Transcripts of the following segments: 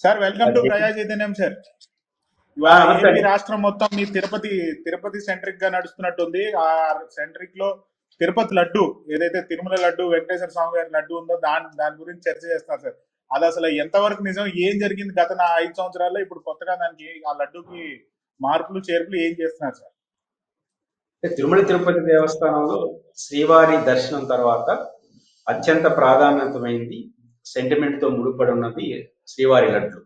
Sir welcome to ప్రజా చైతన్యం sir AP. రాష్ట్రం మొత్తం మీ తిరుపతి తిరుపతి సెంట్రిక్గా నడుస్తున్నట్టుంది. ఆ సెంట్రిక్లో తిరుపతి లడ్డు ఏదైతే తిరుమల లడ్డు వెంకటేశ్వర స్వామి గారి లడ్డు ఉందో దాని దాని గురించి చర్చ చేస్తున్నారు సార్ అది అసలు ఎంతవరకు నిజం? ఏం జరిగింది గత నా ఐదు సంవత్సరాల్లో? ఇప్పుడు కొత్తగా దానికి ఆ లడ్డుకి మార్పులు చేర్పులు ఏం చేస్తున్నారు సార్ తిరుమల తిరుపతి దేవస్థానంలో శ్రీవారి దర్శనం తర్వాత అత్యంత ప్రాధాన్యతమైంది సెంటిమెంట్తో ముడిపడి ఉన్నది శ్రీవారి లడ్లు.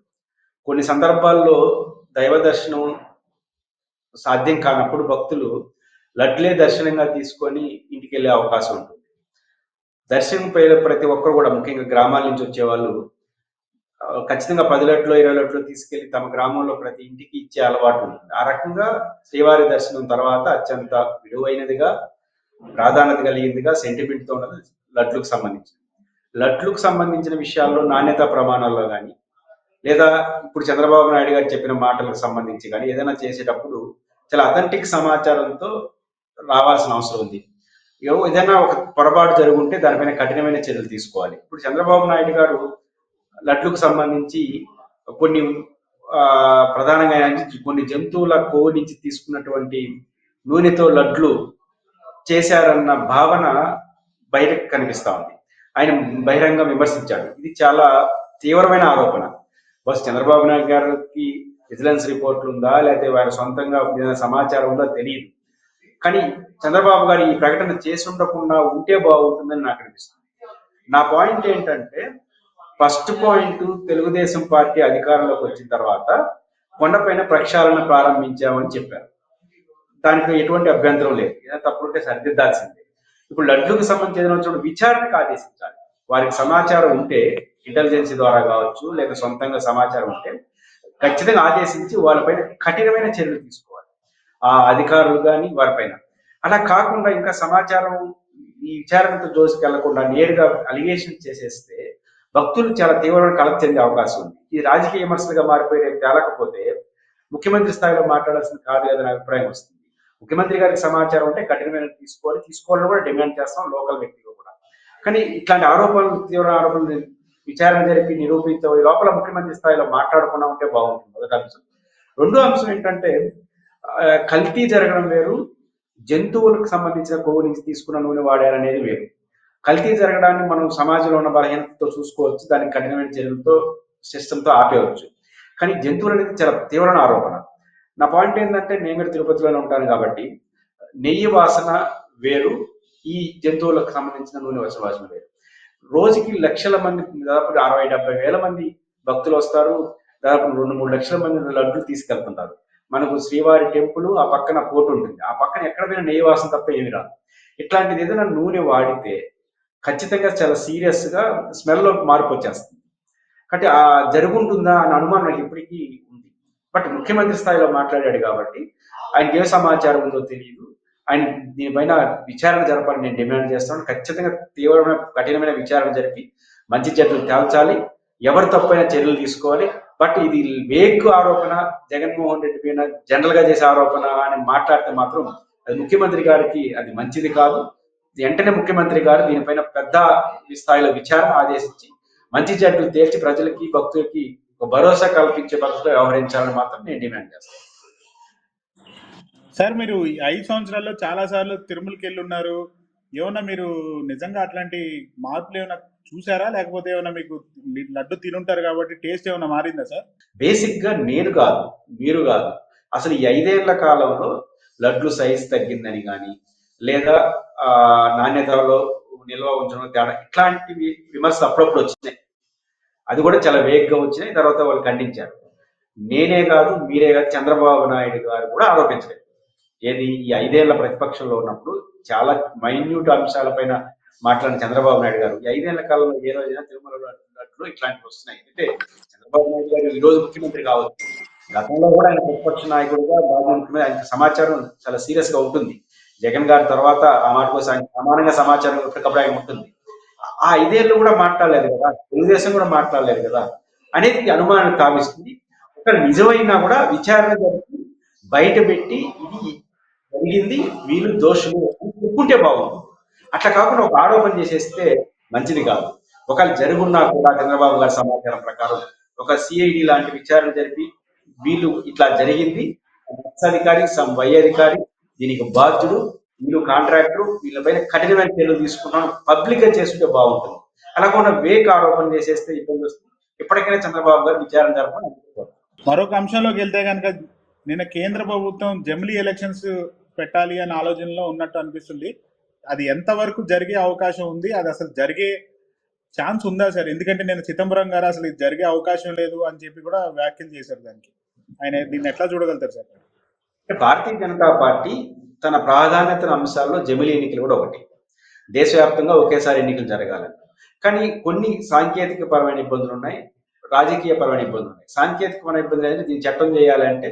కొన్ని సందర్భాల్లో దైవ దర్శనం సాధ్యం కానప్పుడు భక్తులు లడ్లే దర్శనంగా తీసుకొని ఇంటికి వెళ్ళే అవకాశం ఉంటుంది. దర్శనం పోయే ప్రతి ఒక్కరు కూడా ముఖ్యంగా గ్రామాల నుంచి వచ్చేవాళ్ళు ఖచ్చితంగా పది లట్లు ఇరవై లట్లు తీసుకెళ్ళి తమ గ్రామంలో ప్రతి ఇంటికి ఇచ్చే అలవాటు ఉంటుంది. ఆ రకంగా శ్రీవారి దర్శనం తర్వాత అత్యంత విలువైనదిగా ప్రాధాన్యత కలిగిందిగా సెంటిమెంట్తో ఉన్నది లడ్లకు సంబంధించి లడ్లకు సంబంధించిన విషయాల్లో నాణ్యత ప్రమాణాల్లో కానీ లేదా ఇప్పుడు చంద్రబాబు నాయుడు గారు చెప్పిన మాటలకు సంబంధించి కానీ ఏదైనా చేసేటప్పుడు చాలా అథెంటిక్ సమాచారంతో రావాల్సిన అవసరం ఉంది. ఏదైనా ఒక పొరపాటు జరుగుంటే దానిపైన కఠినమైన చర్యలు తీసుకోవాలి. ఇప్పుడు చంద్రబాబు నాయుడు గారు లడ్లకు సంబంధించి కొన్ని ఆ, ప్రధానంగా కొన్ని జంతువుల కొవ్వు నుంచి తీసుకున్నటువంటి నూనెతో లడ్లు చేశారన్న భావన బయటకు కనిపిస్తా ఉంది. ఆయన బహిరంగ విమర్శించాడు. ఇది చాలా తీవ్రమైన ఆరోపణ. బస్ చంద్రబాబు నాయుడు గారికి విజిలెన్స్ రిపోర్ట్లు ఉందా? లేకపోతే వారి సొంతంగా సమాచారం ఉందా? తెలియదు కానీ చంద్రబాబు గారు ఈ ప్రకటన చేసి ఉండకుండా ఉంటే బాగుంటుందని నాకు అనిపిస్తుంది. నా పాయింట్ ఏంటంటే ఫస్ట్ పాయింట్ తెలుగుదేశం పార్టీ అధికారంలోకి వచ్చిన తర్వాత కొండపైన ప్రక్షాళన ప్రారంభించామని చెప్పారు. దానికి ఎటువంటి అభ్యంతరం లేదు. ఏదైనా తప్పులుంటే సరిదిద్దాల్సింది. ఇప్పుడు లడ్లకు సంబంధించిన వచ్చినప్పుడు విచారణకు ఆదేశించాలి. వారికి సమాచారం ఉంటే ఇంటెలిజెన్స్ ద్వారా కావచ్చు లేదా సొంతంగా సమాచారం ఉంటే ఖచ్చితంగా ఆదేశించి వాళ్ళపైన కఠినమైన చర్యలు తీసుకోవాలి. ఆ అధికారులు కానీ వారిపైన. అలా కాకుండా ఇంకా సమాచారం ఈ విచారణతో జోసుకెళ్ళకుండా నేరుగా అలిగేషన్ చేసేస్తే భక్తులు చాలా తీవ్రమైన కలత చెందే అవకాశం ఉంది. ఈ రాజకీయ విమర్శలుగా మారిపోయి తేలకపోతే ముఖ్యమంత్రి స్థాయిలో మాట్లాడాల్సింది కాదు లేదని అభిప్రాయం వస్తుంది. ముఖ్యమంత్రి గారికి సమాచారం ఉంటే కఠినమైన తీసుకోవాలి. తీసుకోవాలని కూడా డిమాండ్ చేస్తాం లోకల్ వ్యక్తిగా కూడా. కానీ ఇట్లాంటి ఆరోపణలు తీవ్ర ఆరోపణలు విచారణ జరిపి నిరూపించే లోపల ముఖ్యమంత్రి స్థాయిలో మాట్లాడకుండా ఉంటే బాగుంటుంది. మొదటి అంశం. రెండో అంశం ఏంటంటే కల్తీ జరగడం వేరు. జంతువులకు సంబంధించిన కొవ్వు నుంచి తీసుకున్న నూనె వాడారనేది వేరు. కల్తీ జరగడాన్ని మనం సమాజంలో ఉన్న బలహీనతతో చూసుకోవచ్చు. దానికి కఠినమైన చర్యలతో సిస్టంతో ఆపేయవచ్చు. కానీ జంతువులు అనేది చాలా తీవ్రమైన ఆరోపణ. నా పాయింట్ ఏంటంటే నేను కూడా తిరుపతిలోనే ఉంటాను కాబట్టి నెయ్యి వాసన వేరు ఈ జంతువులకు సంబంధించిన నూనె వాసన వాసన వేరు. రోజుకి లక్షల మంది దాదాపు అరవై డెబ్బై వేల మంది భక్తులు వస్తారు దాదాపు రెండు మూడు లక్షల మంది లడ్డు తీసుకెళ్తుంటారు. మనకు శ్రీవారి టెంపుల్ ఆ పక్కన పోటు ఉంటుంది. ఆ పక్కన ఎక్కడ పోయినా నెయ్యి వాసన తప్ప ఏమి రాదు. ఇట్లాంటిది ఏదైనా నూనె వాడితే ఖచ్చితంగా చాలా సీరియస్గా స్మెల్ మార్పు వచ్చేస్తుంది. కాబట్టి ఆ జరుగుంటుందా అనే అనుమానం నాకు ఇప్పటికీ బట్ ముఖ్యమంత్రి స్థాయిలో మాట్లాడాడు కాబట్టి ఆయనకి ఏ సమాచారం ఉందో తెలియదు ఆయన దీనిపైన విచారణ జరపాలని నేను డిమాండ్ చేస్తాను. ఖచ్చితంగా తీవ్రమైన కఠినమైన విచారణ జరిపి మంచి చెడ్డలు తేల్చాలి. ఎవరు తప్పైన చర్యలు తీసుకోవాలి. బట్ ఇది వేగ్ ఆరోపణ జగన్మోహన్ రెడ్డి పైన జనరల్గా చేసే ఆరోపణ అని మాట్లాడితే మాత్రం అది ముఖ్యమంత్రి గారికి అది మంచిది కాదు. వెంటనే ముఖ్యమంత్రి గారు దీనిపైన పెద్ద స్థాయిలో విచారణ ఆదేశించి మంచి చెడ్డలు తేల్చి ప్రజలకి భక్తులకి ఒక భరోసా కల్పించే పద్ధతిలో వ్యవహరించాలని మాత్రం నేను డిమాండ్ చేస్తాను. సార్ మీరు ఐదు సంవత్సరాల్లో చాలా సార్లు తిరుమలకి వెళ్ళి ఉన్నారు ఏమన్నా మీరు నిజంగా అట్లాంటి మార్పులు ఏమైనా చూసారా? లేకపోతే ఏమైనా మీకు లడ్డు తినుంటారు కాబట్టి టేస్ట్ ఏమైనా మారిందా సార్? బేసిక్గా నేను కాదు మీరు కాదు. అసలు ఈ ఐదేళ్ళ కాలంలో లడ్లు సైజ్ తగ్గిందని కానీ లేదా నాణ్యతలో నిల్వ ఉంచడం తేడా ఇట్లాంటివి విమర్శలు అప్పుడప్పుడు వచ్చినాయి. అది కూడా చాలా వేగ్గా వచ్చినాయి. తర్వాత వాళ్ళు ఖండించారు. నేనే కాదు మీరే కాదు చంద్రబాబు నాయుడు గారు కూడా ఆరోపించలేదు. ఏది ఈ ఐదేళ్ళ ప్రతిపక్షంలో ఉన్నప్పుడు చాలా మైన్యూట్ అంశాలపైన మాట్లాడిన చంద్రబాబు నాయుడు గారు ఈ ఐదేళ్ళ కాలంలో ఏ రోజైనా తిరుమల అంటున్నట్లు ఇట్లాంటివి వస్తున్నాయి. అంటే చంద్రబాబు నాయుడు గారు ఈ రోజు ముఖ్యమంత్రి కావచ్చు. గతంలో కూడా ఆయన ప్రతిపక్ష నాయకుడిగా బాగా ఉంటుంది ఆయన సమాచారం చాలా సీరియస్గా ఉంటుంది. జగన్ గారి తర్వాత ఆ మాట కోసం ఆయన సమానంగా సమాచారం ఎప్పటికప్పుడు ఆయన ఉంటుంది. ఆ ఐదేళ్ళు కూడా మాట్లాడలేదు కదా తెలుగుదేశం కూడా మాట్లాడలేదు కదా అనేది అనుమానం కావిస్తుంది. ఒక నిజమైనా కూడా విచారణ జరిపి బయట పెట్టి ఇది జరిగింది వీళ్ళు దోషులు ఒప్పుకుంటే చెప్పుకుంటే అట్లా కాకుండా ఒక ఆరోపణ చేసేస్తే మంచిది కాదు. ఒకవేళ జరుగున్నా కూడా చంద్రబాబు గారి సమాచారం ప్రకారం ఒక సిఐడి లాంటి విచారణ జరిపి వీళ్ళు ఇట్లా జరిగింది. ఎక్స్ అధికారి సం వై అధికారి దీనికి బాధ్యుడు వీళ్ళు కాంట్రాక్టర్ వీళ్ళపైన కఠినమైన చర్యలు తీసుకున్నాం పబ్లిక్గా చేస్తుంటే బాగుంటుంది. అలా కూడా వేక్ ఆరోపణ చేసేస్తే ఇబ్బంది వస్తుంది. ఇప్పటికైనా చంద్రబాబు గారు విచారణ జరపని మరొక అంశంలోకి వెళ్తే కనుక నిన్న కేంద్ర ప్రభుత్వం జమిలీ ఎలక్షన్స్ పెట్టాలి అనే ఆలోచనలో ఉన్నట్టు అనిపిస్తుంది. అది ఎంతవరకు జరిగే అవకాశం ఉంది? అది అసలు జరిగే ఛాన్స్ ఉందా సార్? ఎందుకంటే నేను చిదంబరం గారు అసలు ఇది జరిగే అవకాశం లేదు అని చెప్పి కూడా వ్యాఖ్యలు చేశారు దానికి. ఆయన దీన్ని ఎట్లా చూడగలుగుతారు సార్? భారతీయ జనతా పార్టీ తన ప్రాధాన్యత అంశాల్లో జమిలి ఎన్నికలు కూడా ఒకటి. దేశవ్యాప్తంగా ఒకేసారి ఎన్నికలు జరగాలని కానీ కొన్ని సాంకేతిక పరమైన ఇబ్బందులు ఉన్నాయి రాజకీయ పరమైన ఇబ్బందులు ఉన్నాయి. సాంకేతికమైన ఇబ్బందులు అనేది దీన్ని చట్టం చేయాలంటే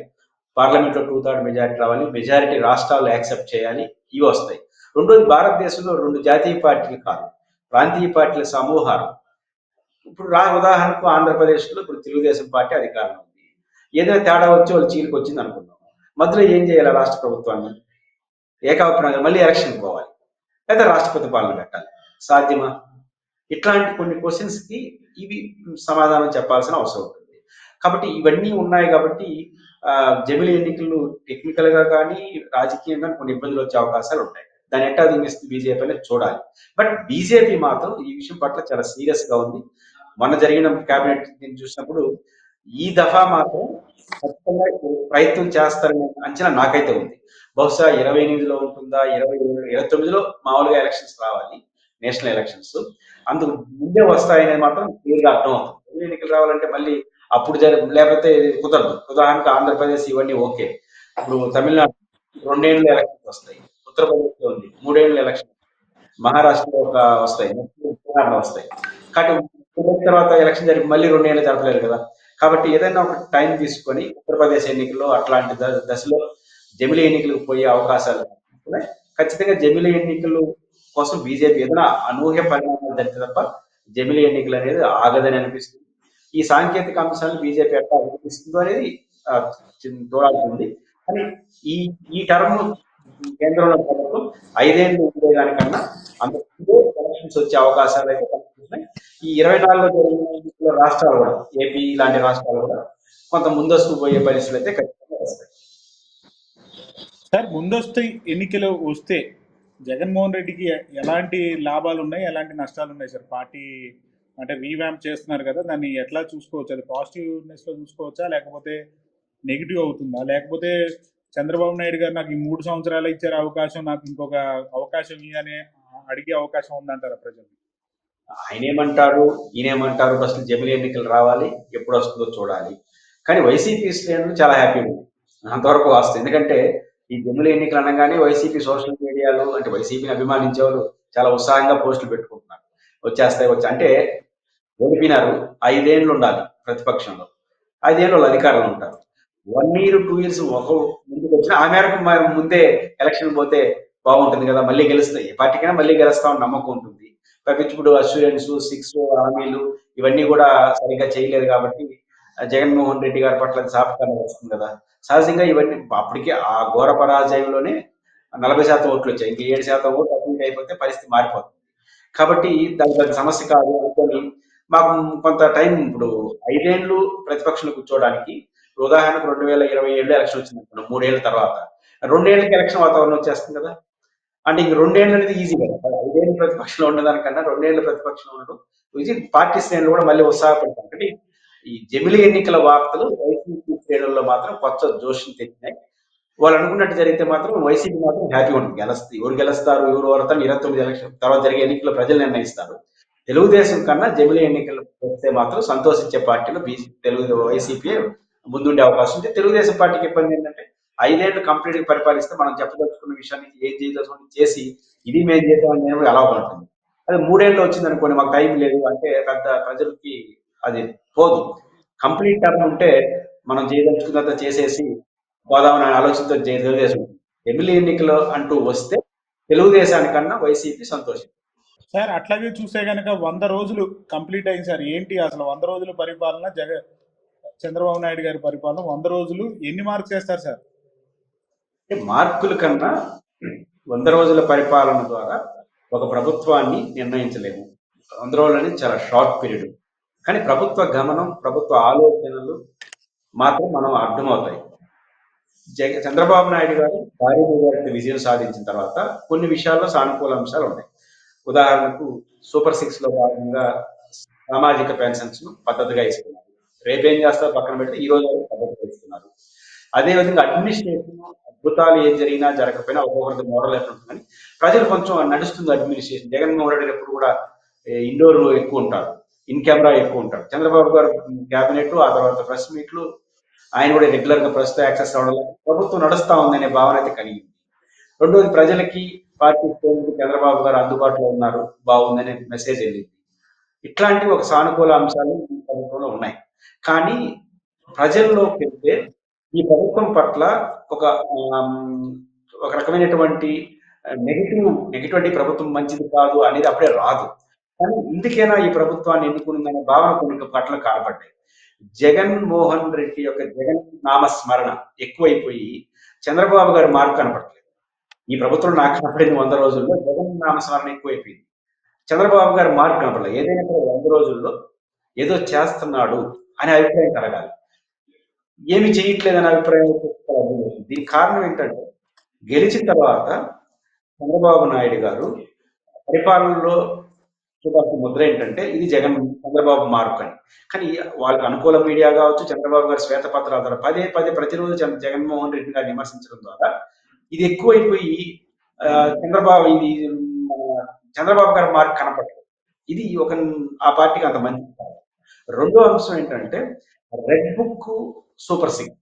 పార్లమెంట్లో టూ థర్డ్ మెజారిటీ రావాలి మెజారిటీ రాష్ట్రాలు యాక్సెప్ట్ చేయాలి ఇవి వస్తాయి. రెండోది భారతదేశంలో రెండు జాతీయ పార్టీలు కాదు ప్రాంతీయ పార్టీల సమూహాలు. ఇప్పుడు రా ఉదాహరణకు ఆంధ్రప్రదేశ్లో ఇప్పుడు తెలుగుదేశం పార్టీ అధికారంలో ఉంది. ఏదైనా తేడా వచ్చి వాళ్ళు చీలికి వచ్చింది అనుకుందాం. మధ్యలో ఏం చేయాలి రాష్ట్ర ప్రభుత్వాన్ని? ఏకాభిప్రాయంగా మళ్ళీ ఎలక్షన్ పోవాలి. లేదా రాష్ట్రపతి పాలన పెట్టాలి. సాధ్యమా? ఇట్లాంటి కొన్ని క్వశ్చన్స్కి ఇవి సమాధానం చెప్పాల్సిన అవసరం ఉంటుంది. కాబట్టి ఇవన్నీ ఉన్నాయి కాబట్టి జమిలి ఎన్నికలు టెక్నికల్గా కానీ రాజకీయంగా కొన్ని ఇబ్బందులు వచ్చే అవకాశాలు ఉంటాయి. దాన్ని ఎట్టా దింగిస్తుంది బీజేపీ అనేది చూడాలి. బట్ బీజేపీ మాత్రం ఈ విషయం పట్ల చాలా సీరియస్గా ఉంది. మొన్న జరిగిన క్యాబినెట్ నేను చూసినప్పుడు ఈ దఫా మాత్రం ఖచ్చితంగా ప్రయత్నం చేస్తారనే అంచనా నాకైతే ఉంది. బహుశా ఇరవై ఎనిమిదిలో ఉంటుందా ఇరవై ఇరవై తొమ్మిదిలో మామూలుగా ఎలక్షన్స్ రావాలి నేషనల్ ఎలక్షన్స్ అందుకు ముందే వస్తాయనేది మాత్రం క్లియర్గా అర్థం అవుతుంది. ఎన్ని ఎన్నికలు రావాలంటే మళ్ళీ అప్పుడు జరి లేకపోతే కుదరదు. ఉదాహరణకు ఆంధ్రప్రదేశ్ ఇవన్నీ ఓకే. ఇప్పుడు తమిళనాడు రెండేళ్ళు ఎలక్షన్స్ వస్తాయి. ఉత్తరప్రదేశ్లో ఉంది మూడేళ్ళు ఎలక్షన్ మహారాష్ట్రలో ఒక వస్తాయి వస్తాయి. కాబట్టి తర్వాత ఎలక్షన్ జరిపి మళ్ళీ రెండేళ్ళు జరపలేరు కదా. కాబట్టి ఏదైనా ఒక టైం తీసుకొని ఉత్తరప్రదేశ్ ఎన్నికల్లో అట్లాంటి ద- దశలో జమిలీ ఎన్నికలకు పోయే అవకాశాలు ఉన్నాయి. ఖచ్చితంగా జమిలీ ఎన్నికలు కోసం బీజేపీ ఏదైనా అనూహ్య పరిణామాలు జరిగితే తప్ప జమిలి ఎన్నికలు అనేది ఆగదని అనిపిస్తుంది. ఈ సాంకేతిక అంశాలను బీజేపీ ఎట్లా అనిపిస్తుందో అనేది ఆ, ఉంది కానీ ఈ ఈ టర్మ్ కేంద్రంలో ప్రభుత్వం ఐదేళ్ళు ఉండే దానికన్నా అంత ఎలక్షన్స్ వచ్చే అవకాశాలు అయితే కనిపిస్తున్నాయి. ఈ ఇరవై నాలుగులో జరిగిన రాష్ట్రాలు కూడా. ఏపీ లాంటి రాష్ట్రాలు కూడా కొంత ముందస్తు పోయే పరిస్థితులు అయితే ఖచ్చితంగా వస్తాయి. సార్ ముందస్తు ఎన్నికలు వస్తే జగన్మోహన్ రెడ్డికి ఎలాంటి లాభాలు ఉన్నాయి ఎలాంటి నష్టాలు ఉన్నాయి సార్? పార్టీ అంటే రీవ్యాంప్ చేస్తున్నారు కదా దాన్ని ఎట్లా చూసుకోవచ్చు? అది పాజిటివ్నెస్లో చూసుకోవచ్చా లేకపోతే నెగిటివ్ అవుతుందా? లేకపోతే చంద్రబాబు నాయుడు గారు నాకు ఈ మూడు సంవత్సరాలు ఇచ్చారు అవకాశం నాకు ఇంకొక అవకాశం ఇవ్వనే అడిగే అవకాశం ఉందంటారా ప్రజలు? ఆయన ఏమంటారు ఫస్ట్ ఏమంటారు అసలు జమిలీ ఎన్నికలు రావాలి ఎప్పుడు వస్తుందో చూడాలి. కానీ వైసీపీ శ్రేణులు చాలా హ్యాపీగా ఉంది. అంతవరకు వస్తుంది ఎందుకంటే ఈ జమిలీ ఎన్నికలు అనగానే వైసీపీ సోషల్ మీడియాలో అంటే వైసీపీని అభిమానించే వాళ్ళు చాలా ఉత్సాహంగా పోస్టులు పెట్టుకుంటున్నారు. వచ్చేస్తాయి వచ్చి అంటే ఓడిపోయినారు. ఐదేళ్ళు ఉండాలి ప్రతిపక్షంలో. ఐదేళ్ళు అధికారంలో ఉంటారు. వన్ ఇయర్ టూ ఇయర్స్ ఒక ముందుకు వచ్చిన ఆ మేరకు ముందే ఎలక్షన్ పోతే బాగుంటుంది కదా మళ్ళీ గెలుస్తాయి. ఏ పార్టీకైనా మళ్ళీ గెలుస్తామని నమ్మకం ఉంటుంది. ఇప్పుడు అస్యూరెన్స్ సిక్స్ హామీలు ఇవన్నీ కూడా సరిగ్గా చేయలేదు కాబట్టి జగన్మోహన్ రెడ్డి గారి పట్ల సాపకాన్ని వస్తుంది కదా. సహజంగా ఇవన్నీ అప్పటికే ఆ ఘోర పరాజయంలోనే నలభై శాతం ఓట్లు వచ్చాయి. ఇంకా ఏడు శాతం ఓట్లు అటు అయిపోతే పరిస్థితి మారిపోతుంది. కాబట్టి దాని పెద్ద సమస్య కాదు అనుకొని మాకు కొంత టైం ఇప్పుడు ఐదేళ్ళు ప్రతిపక్షంలో కూర్చోవడానికి ఉదాహరణకు రెండు వేల ఇరవై ఏళ్ళు ఎలక్షన్ వచ్చింది అనుకున్నాం మూడేళ్ళ తర్వాత. రెండేళ్ళకి ఎలక్షన్ వాతావరణం వచ్చేస్తుంది కదా. అంటే ఇంక రెండేళ్ళు అనేది ఈజీ కదా. ఐదేళ్ళు ప్రతిపక్షంలో ఉండదానికన్నా రెండేళ్ళు ప్రతిపక్షంలో ఉండడం ఇది పార్టీ శ్రేణులు కూడా మళ్ళీ ఉత్సాహపడతాం అంటే ఈ జమిలి ఎన్నికల వార్తలు వైసీపీ శ్రేణుల్లో మాత్రం కొత్త జోషం తెచ్చినాయి. వాళ్ళు అనుకున్నట్టు జరిగితే మాత్రం వైసీపీ మాత్రం హ్యాపీగా ఉంటుంది. గెలుస్తుంది ఎవరు గెలుస్తారు ఎవరు వరతం ఇరవై తొమ్మిది ఎలక్షన్ తర్వాత జరిగే ఎన్నికలు ప్రజలు నిర్ణయిస్తారు. తెలుగుదేశం కన్నా జమిలి ఎన్నికలు వస్తే మాత్రం సంతోషించే పార్టీలో బీజేపీ తెలుగు వైసీపీ ముందుండే అవకాశం ఉంది. తెలుగుదేశం పార్టీకి ఇబ్బంది ఏంటంటే ఐదేళ్ళు కంప్లీట్గా పరిపాలిస్తే మనం చెప్పదలుచుకున్న విషయాన్ని ఏం చేయదలుచుకుని చేసి ఇది మేము చేసామని నేను ఎలా ఉంటుంది అది మూడేళ్ళు వచ్చింది అనుకోండి మాకు టైం లేదు అంటే పెద్ద ప్రజలకి అది పోదు. కంప్లీట్ టర్మ్ ఉంటే మనం చేయదలుచుకున్నంత చేసేసి పోదామని ఆలోచనతో చే- ఎమ్మెల్యే ఎన్నికలు అంటూ వస్తే తెలుగుదేశానికన్నా వైసీపీ సంతోషం. సార్ అట్లాగే చూస్తే కనుక వంద రోజులు కంప్లీట్ అయింది సార్. ఏంటి అసలు వంద రోజుల పరిపాలన? జగ చంద్రబాబు నాయుడు గారి పరిపాలన వంద రోజులు ఎన్ని మార్క్స్ చేస్తారు సార్? అంటే మార్కుల కన్నా వంద రోజుల పరిపాలన ద్వారా ఒక ప్రభుత్వాన్ని నిర్ణయించలేము. వంద రోజులు అనేది చాలా షార్ట్ పీరియడ్. కానీ ప్రభుత్వ గమనం ప్రభుత్వ ఆలోచనలు మాత్రం మనం అర్థమవుతాయి. జగ చంద్రబాబు నాయుడు గారు భారీ మెజారిటీ విజయం సాధించిన తర్వాత కొన్ని విషయాల్లో సానుకూల అంశాలు ఉన్నాయి. ఉదాహరణకు సూపర్ సిక్స్లో భాగంగా సామాజిక పెన్షన్స్ను పద్ధతిగా ఇస్తున్నారు. రేపేం చేస్తారో పక్కన పెడితే ఈ రోజు పద్ధతిగా ఇస్తున్నారు. అదేవిధంగా అడ్మినిస్ట్రేషన్ అద్భుతాలు ఏం జరిగినా జరగకపోయినా ఒక్కొక్కరిది మోడల్ ఎట్లా ఉంటుందని ప్రజలు కొంచెం నడుస్తుంది అడ్మినిస్ట్రేషన్. జగన్మోహన్ రెడ్డి ఎప్పుడు కూడా ఇండోర్ ఎక్కువ ఉంటారు ఇన్ కెమెరా ఎక్కువ ఉంటారు. చంద్రబాబు గారు క్యాబినెట్ ఆ తర్వాత ప్రెస్ మీట్లు ఆయన కూడా రెగ్యులర్గా ప్రస్తుతం యాక్సెస్ అవడం ప్రభుత్వం నడుస్తా ఉందనే భావన అయితే కలిగింది. రెండోది ప్రజలకి పార్టీ చంద్రబాబు గారు అందుబాటులో ఉన్నారు బాగుందనే మెసేజ్ వెళ్ళింది. ఇట్లాంటి ఒక సానుకూల అంశాలు ఈ ప్రభుత్వంలో ఉన్నాయి. కానీ ప్రజల్లోకి వెళ్తే ఈ ప్రభుత్వం పట్ల ఒక ఒక రకమైనటువంటి నెగిటివ్ నెగిటివిటీ ప్రభుత్వం మంచిది కాదు అనేది అప్పుడే రాదు. కానీ ఇందుకైనా ఈ ప్రభుత్వాన్ని ఎన్నుకుందనే భావన కొన్ని పట్ల కాలపడ్డాయి జగన్ మోహన్ రెడ్డి యొక్క జగన్ నామస్మరణ ఎక్కువైపోయి చంద్రబాబు గారి మార్పు కనపడట్లేదు. ఈ ప్రభుత్వం నాకు కనపడింది వంద రోజుల్లో జగన్ నామస్మరణ ఎక్కువైపోయింది. చంద్రబాబు గారి మార్పు కనపడలేదు. ఏదైనా వంద రోజుల్లో ఏదో చేస్తున్నాడు అనే అభిప్రాయం కలగాలి. ఏమి చేయట్లేదనే అభిప్రాయం వచ్చేసుకోవాలి. దీనికి కారణం ఏంటంటే గెలిచిన తర్వాత చంద్రబాబు నాయుడు గారు పరిపాలనలో చూడాల్సిన ముద్ర ఏంటంటే ఇది జగన్ చంద్రబాబు మార్పు అని. కానీ వాళ్ళకి అనుకూల మీడియా కావచ్చు చంద్రబాబు గారి శ్వేతపత్రాల ద్వారా పదే పదే ప్రతిరోజు జగన్మోహన్ రెడ్డి గారిని విమర్శించడం ద్వారా ఇది ఎక్కువైపోయి చంద్రబాబు ఇది మన చంద్రబాబు గారి మార్పు కనపడలేదు. ఇది ఒక ఆ పార్టీకి అంత మంచి రెండో అంశం ఏంటంటే రెడ్ బుక్ సూపర్ సింగ్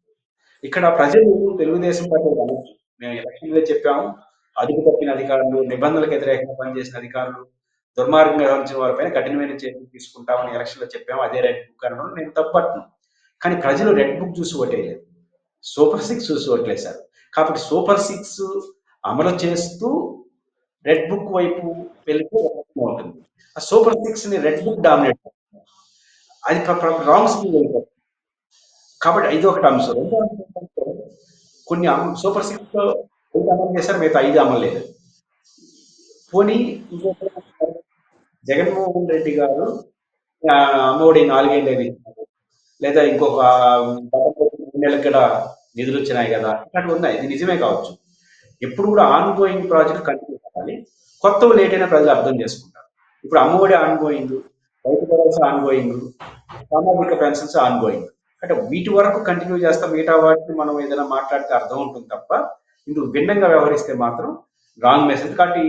ఇక్కడ ప్రజలు తెలుగుదేశం పార్టీ అనొచ్చు మేము ఎలక్షన్లో చెప్పాము. అదుపు తప్పిన అధికారులు నిబంధనలకు వ్యతిరేకంగా పనిచేసిన అధికారులు దుర్మార్గంగా వ్యవహరించిన వారిపైన కఠినమైన చర్యలు తీసుకుంటామని ఎలక్షన్లో చెప్పాము. అదే రెడ్ బుక్ అనడం నేను తప్పట్ను. కానీ ప్రజలు రెడ్ బుక్ చూసి ఓటేయలేదు సూపర్ సిక్స్ చూసి ఓట్లేశారు. కాబట్టి సూపర్ సిక్స్ అమలు చేస్తూ రెడ్ బుక్ వైపు వెళ్తే ఉంటుంది ఆ సూపర్ సిక్స్ని రెడ్ బుక్ డామినేట్ అది రాంగ్ స్కీమ్ వెళ్ళిపోతుంది. కాబట్టి ఇది ఒకటి అంశం రెండో అంశం కొన్ని సూపర్ సిక్స్లో ఐదు అమలు చేశారు మిగతా ఐదు అమలు లేదు. పోనీ జగన్మోహన్ రెడ్డి గారు అమ్మఒడి నాలుగేళ్ళు లేదా ఇంకొక గతంలో నెలలకు కూడా నిధులు వచ్చినాయి కదా ఇట్లాంటివి ఉన్నాయి. ఇది నిజమే కావచ్చు. ఎప్పుడు కూడా ఆన్ గోయింగ్ ప్రాజెక్ట్ కంటిన్యూ కావాలి కొత్తవి లేట్ అయినా ప్రజలు అర్థం చేసుకుంటారు. ఇప్పుడు Amma Vodi on going Rythu Bharosa ongoing సామాజిక పెన్షన్స్ ఆన్ గోయింగ్ అంటే వీటి వరకు కంటిన్యూ చేస్తాం. మిగతా వాటిని మనం ఏదైనా మాట్లాడితే అర్థం ఉంటుంది తప్ప ఇందుకు భిన్నంగా వ్యవహరిస్తే మాత్రం రాంగ్ మెసేజ్ కాబట్టి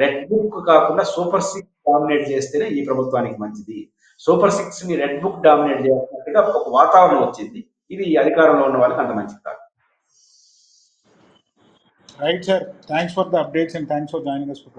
రెడ్ బుక్ కాకుండా సూపర్ సిక్స్ డామినేట్ చేస్తేనే ఈ ప్రభుత్వానికి మంచిది. సూపర్ సిక్స్ని రెడ్ బుక్ డామినేట్ చేస్తున్నట్టుగా ఒక వాతావరణం వచ్చింది. ఇది అధికారంలో ఉన్న వాళ్ళకి అంత మంచిది కాదు. Right sir thanks for the updates and thanks for joining us